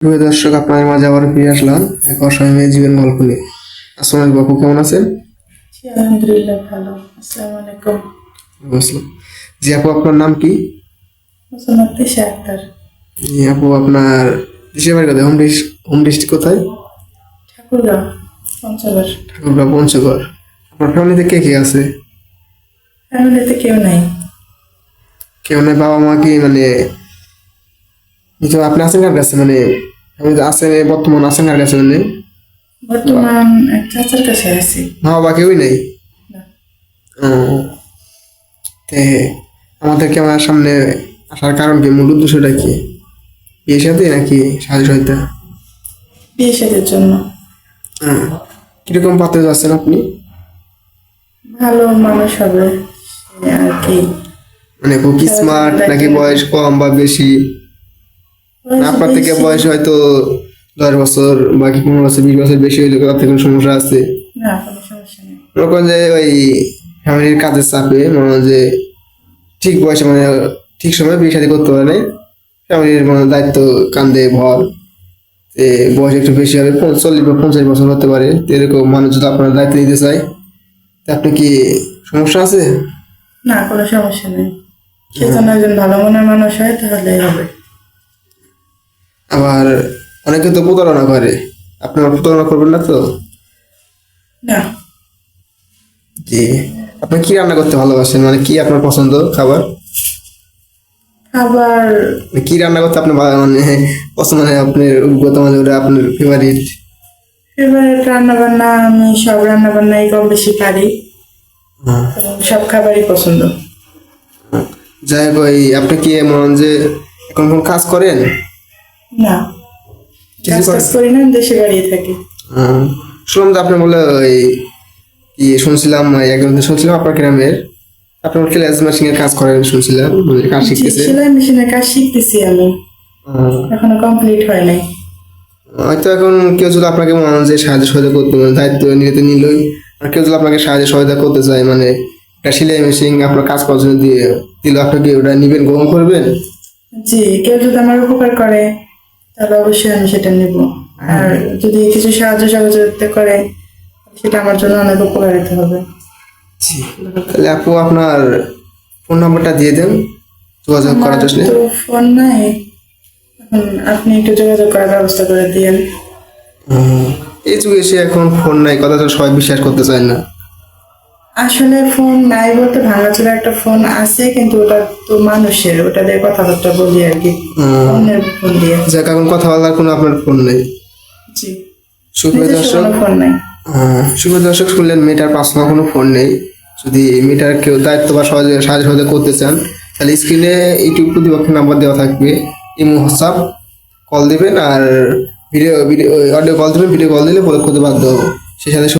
প্রিয় দর্শক আপনাদের মাঝে আবার ফিরে আসলাম এক অসহায় মেয়ে জীবন গল্প নিয়ে। আসসালাম আলাইকুম আপু কেমন আছেন? আলহামদুলিল্লাহ ভালো। আসসালামু আলাইকুম। বুঝলাম জি আপু আপনার নাম কি? আক্তার। জি আপু আপনার দেশের বাড়ি কোথায়? হোম ডিস্ট হোম ডিস্ট্রিক্ট কোথায়? ঠাকুরগাঁও পঞ্চগড়। ঠাকুরগাঁও পঞ্চগড়। আপনার ফ্যামিলিতে কে কে আছে? ফ্যামিলিতে কেউ নাই। কেউ নাই বাবা মা কি মানে আপনি আছেন কার কাছে? মানে আছেন বর্তমান আছেন কার কাছে মানে বর্তমান চাচার কাছে আছি। মা বাবা কেউই নেই। তে আমাদেরকে আমার সামনে আসার কারণ কি? মূল উদ্দেশ্যটা কি? বিয়ের সাথে নাকি সাহায্য সহায়তা বিয়ে সাদের জন্য। কীরকম পাত্রে যাচ্ছেন আপনি? ভালো মানুষ হবে। আর কি? মানে খুব স্মার্ট নাকি বয়স কম বা বেশি? আপনার থেকে বয়স হয়তো দশ বছর বা কি পনেরো বছর বিশ বছর বেশি হইলে তার থেকে কোনো সমস্যা আছে? না কোনো সমস্যা নেই। মনে যে ওই ফ্যামিলির কাজের চাপে মনে হয় যে ঠিক বয়সে মানে ঠিক সময় বিয়ে শাদী করতে পারে নাই। ফ্যামিলির মানে দায়িত্ব কান্দে ভর। বয়স একটু বেশি হবে চল্লিশ বা পঞ্চাশ বছর হতে পারে। এরকম মানুষ যদি আপনার দায়িত্ব নিতে চায় তা আপনি কি সমস্যা আছে? না কোনো সমস্যা নেই। সে যেন একজন ভালো মনের মানুষ হয় তাহলে হবে। আবার অনেকে তো প্রতারণা করে। আপনার প্রতারণা করবেন না তো? না। জি। আপনি কি রান্না করতে ভালোবাসেন? মানে কি আপনার পছন্দ খাবার? আবার মানে কি রান্না করতে আপনি মানে পছন্দ? মানে আপনার অভিজ্ঞতা মানে ওটা আপনার ফেভারিট ফেভারিট রান্না বান্না আমি সব রান্না বান্নাই কম বেশি পারি। সব খাবারই পছন্দ। যাই হোক আপনি কি এমন যে এখন কোন কাজ করেন? না। কিছু কাজ করেন? টাজ করি না দেশে বাড়িয়ে থাকি। শুনলাম যে আপনি বলে ওই কি শুনছিলাম একজন শুনছিলাম আপনার গ্রামের। আপনি ক্লাস মেশিং এর কাজ করেন শুনছিলাম মানে কাজ শিখতেছে। সেলাই মেশিনের কাজ শিখতেছি আমি। এখনও কমপ্লিট হয় নাই। হয়তো এখন কেউ যদি আপনাকে মনে হয় যে সাহায্য সহায়তা করতে মানে দায়িত্ব নিতে নিলই। আর কেউ যদি আপনাকে সাহায্য সহায়তা করতে চায় মানে একটা সেলাই মেশিন আপনার কাজ করার জন্য দিয়ে দিলে আপনি কি ওটা নিবেন গ্রহণ করবেন? জি কেউ যদি আমার উপকার করে তাহলে অবশ্যই আমি সেটা নিব। আর যদি কিছু সাহায্য সহযোগিতা করে সেটা আমার জন্য অনেক উপকারিত হবে। জি। তাহলে আপু আপনার ফোন নাম্বারটা দিয়ে দেন যোগাযোগ করার জন্য। তো ফোন নাই। এখন আপনি একটু যোগাযোগ করার ব্যবস্থা করে দিয়েন। এই যুগে এখন ফোন নাই কথা তো সবাই বিশ্বাস করতে চায় না। আসলে ফোন নাই বলতে ভাঙা ভাঙাচোরা একটা ফোন আছে কিন্তু ওটা তো মানুষের। ওটা দিয়ে কথাবার্তা বলি আর কি। অন্যের ফোন দিয়ে। যাক এখন কথা বলার কোনো আপনার ফোন নেই। জি। নিজস্ব দর্শক। ফোন নাই। আহ, সুপ্রিয় দর্শক শুনলেন মেয়েটার পার্সোনাল কোনো ফোন নেই। যদি মেয়েটার কেউ দায়িত্ব বা সহজে সাহায্য সহযোগিতা করতে চান তাহলে স্ক্রিনে ইউটিউব প্রতিপক্ষের নাম্বার দেওয়া থাকবে। ইমো হোয়াটসঅ্যাপ কল দিবেন আর ভিডিও ভিডিও অডিও কল দিবেন ভিডিও কল দিলে পরে করতে বাধ্য হব। সেই সাথে